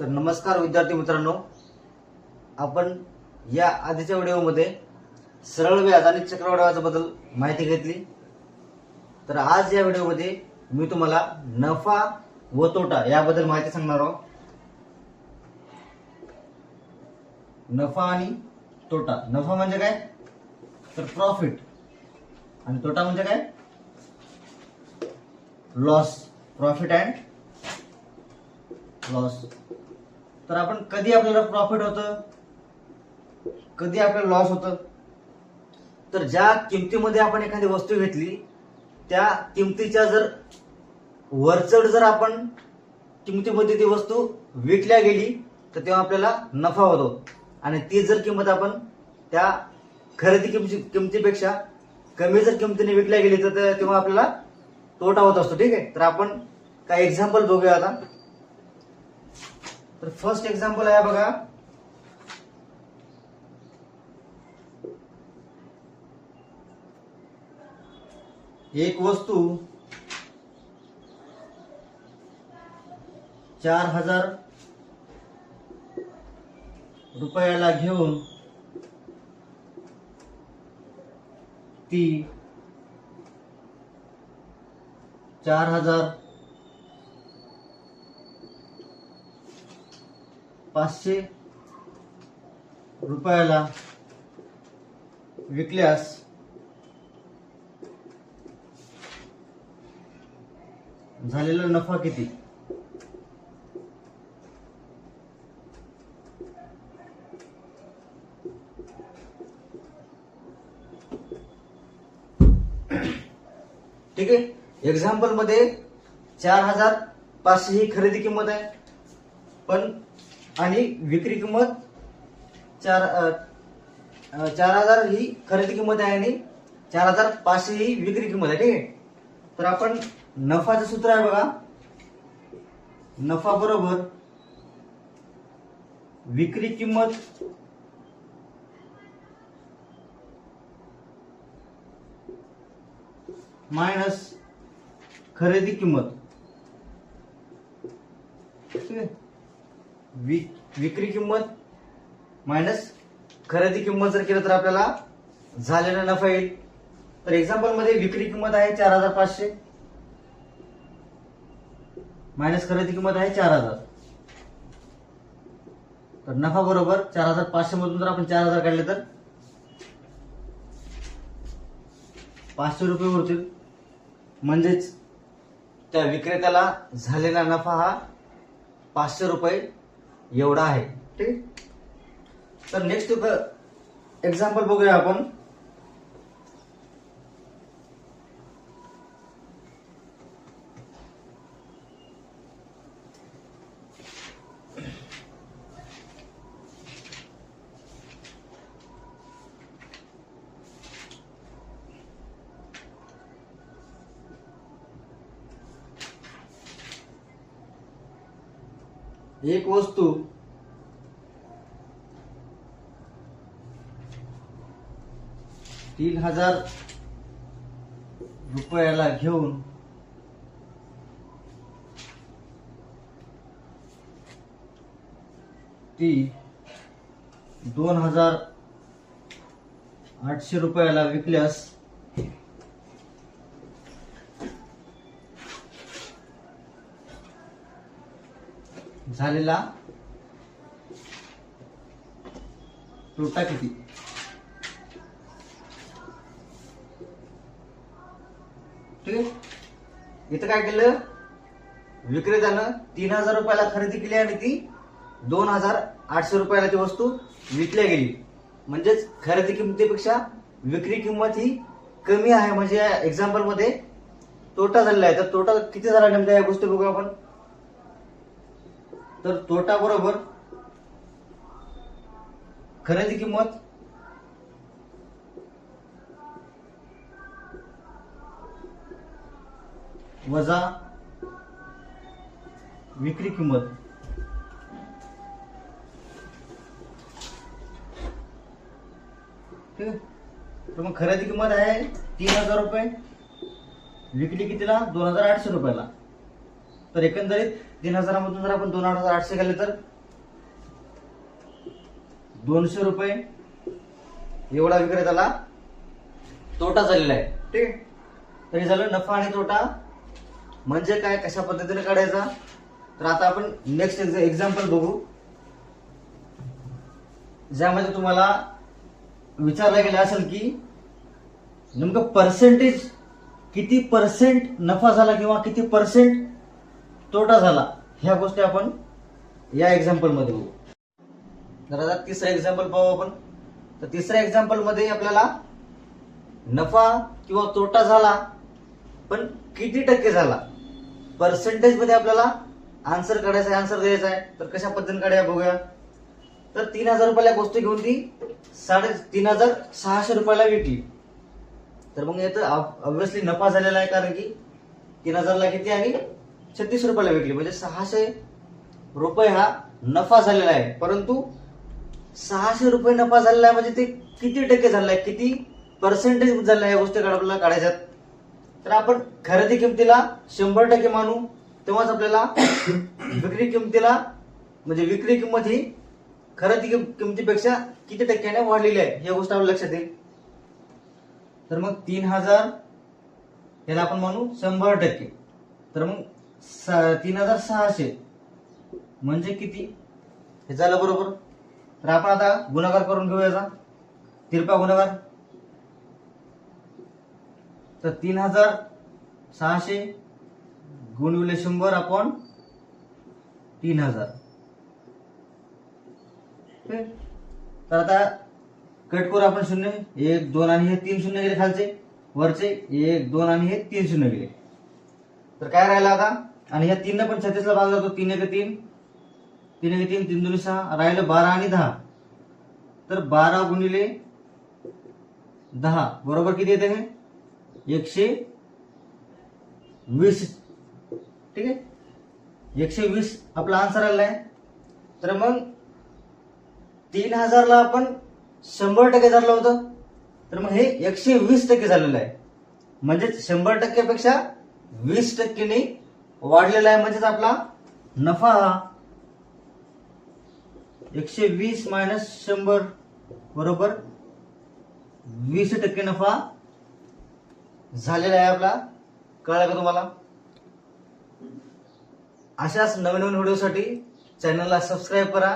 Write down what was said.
तर नमस्कार विद्यार्थी मित्रांनो. आपण या आधीच्या व्हिडिओमध्ये सरळ व्याज आणि चक्रवाढ व्याजाबद्दल माहिती घेतली. तर आज या व्हिडिओमध्ये मी तुम्हाला नफा व तोटा याबद्दल माहिती सांगणार आहोत. नफा आणि तोटा. नफा म्हणजे काय? तर प्रॉफिट. आणि तोटा म्हणजे काय? लॉस. Profit and loss. तर आपण कधी आपल्याला प्रॉफिट होतं? कधी आपल्याला लॉस होतं? तर ज्या किमतीमध्ये आपण एखादी वस्तू घेतली त्या किमतीच्या जर वरचढ जर आपण किमतीमध्ये ती वस्तू विकल्या गेली तर तेव्हा आपल्याला नफा होतो. आणि ती जर किंमत आपण त्या खरेदी किमती किमतीपेक्षा कमी जर किमतीने विकल्या गेली तर तेव्हा आपल्याला तोटा होत असतो. ठीक आहे? तर आपण काही एक्झाम्पल बघूया आता. तर फर्स्ट एक्झाम्पल आहे बघा. एक वस्तू चार हजार रुपयाला घेऊन ती चार हजार पाचशे रुपयाला विकल्यास झालेला नफा किती? ठीक आहे? एक्झाम्पलमध्ये चार हजार पाचशे ही खरेदी किंमत आहे. पण आणि विक्री किंमत चार अ, चार हजार ही खरेदी किंमत आहे आणि चार हजार पाचशे ही विक्री किंमत आहे ठीक आहे? तर आपण नफाचं सूत्र आहे बघा. नफा बरोबर विक्री किंमत मायनस खरेदी किंमत. ठीक आहे? विक- विक्री किंमत मायनस खरेदी किंमत जर केलं तर आपल्याला झालेला नफा येईल. तर एक्झाम्पलमध्ये विक्री किंमत आहे चार हजार पाचशे. मायनस खरेदी किंमत आहे चार हजार. तर नफा बरोबर चार हजार पाचशे मधून जर आपण चार हजार काढले तर पाचशे रुपये उरतील म्हणजेच त्या विक्रेत्याला झालेला नफा हा पाचशे रुपये एवढा आहे. ठीक. तर नेक्स्ट एक्झाम्पल बघूया आपण. एक वस्तू. तीन हजार रुपयाला घेऊन ती दोन हजार आठशे रुपयाला विकल्यास झालेला तोटा किती? ठीक आहे? इथं काय केलं? विक्रेत्यानं तीन हजार रुपयाला खरेदी केली आणि ती दोन हजार आठशे रुपयाला ती वस्तू विकल्या गेली. म्हणजेच खरेदी किमतीपेक्षा विक्री किंमत ही कमी आहे. म्हणजे या एक्झाम्पलमध्ये तोटा झालेला आहे. तर तोटा किती झाला नेमका या गोष्टी बघू आपण. तर तोटा बरोबर खरेदी किंमत वजा विक्री किंमत. ठीक आहे? तर मग खरेदी किंमत आहे तीन हजार रुपये विकली कितीला? दोन हजार आठशे रुपयाला. तर एकंदरीत तीन हजारामधून जर आपण दोन हजार आठशे गेले तर? दोनशे रुपये. एवढा विक्रेत्याला तोटा झालेला आहे. ठीक आहे. तरी झालं नफा आणि तोटा. म्हणजे काय कशा पद्धतीने काढायचा? तर आता आपण नेक्स्ट एक्झाम्पल बघू. ज्यामध्ये तुम्हाला विचारलं गेलं असेल की नेमकं पर्सेंटेज किती पर्सेंट नफा झाला किंवा किती पर्सेंट तोटा झाला. ह्या गोष्टी आपण या एक्झाम्पलमध्ये बघू. तर आता तिसरा एक्झाम्पल पाहू आपण. तर तिसऱ्या एक्झाम्पलमध्ये आपल्याला नफा किंवा तोटा झाला पण किती टक्के झाला? पर्सेंटेजमध्ये आपल्याला आन्सर काढायचा आहे आन्सर द्यायचा आहे. तर कशा पद्धतीने काढूया बघूया. तर तीन हजार रुपयाला गोष्ट घेऊन ती साडे तीन हजार सहाशे रुपयाला विकली. तर मग याचं ऑब्विसली नफा झालेला आहे कारण की तीन हजारला किती आणि छत्तीस रुपयाला विकली. म्हणजे सहाशे रुपये हा नफा झालेला आहे. परंतु सहाशे रुपये नफा झालेला आहे म्हणजे ते किती टक्के झालेला आहे? किती पर्सेंटेज झालेला आहे या गोष्टी आपल्याला काढायच्यात? तर आपण खरेदी किमतीला शंभर टक्के मानू. तेव्हाच आपल्याला विक्री किमतीला म्हणजे विक्री किंमत ही खरेदी किम- किमतीपेक्षा किती टक्क्याने वाढलेली आहे? या गोष्ट आपल्या लक्षात येईल. तर मग तीन हजार याला आपण म्हणू शंभर टक्के. तर मग तीन हजार सहाशे. म्हणजे किती? हे झालं बरोबर. तर आपण आता गुणाकार करून घेऊ याचा तिरपा गुणाकार. तर तीन हजार सहाशे गुणविले शंभर आपण तीन हजार? तर आता कट करू आपण शून्य. एक दोन आणि हे तीन शून्य गेले खालचे. वरचे एक दोन आणि हे तीन शून्य गेले. तर काय राहिलं आता? आणि ह्या तीन पण छत्तीसला भाग जातो. तीन एक तीन. तीन एक तीन तीन दोन्ही सहा. राहिलं बारा आणि दहा. तर बारा गुणिले दहा. बरोबर किती येते हे? एकशे वीस. ठीक आहे? एकशे वीस आपला आन्सर आलेला आहे. तर मग तीन हजारला आपण शंभर टक्के झालं होतं. तर मग हे एकशे वीस टक्के झालेलं आहे. म्हणजेच शंभर टक्क्यापेक्षा वीस टक्केने वाढलेला आहे म्हणजेच आपला नफा हा एकशे वीस मायनस शंभर बरोबर वीस टक्के नफा झालेला आहे आपला. कळलं का तुम्हाला? अशाच नवीन नवीन व्हिडिओसाठी चॅनलला सबस्क्राईब करा.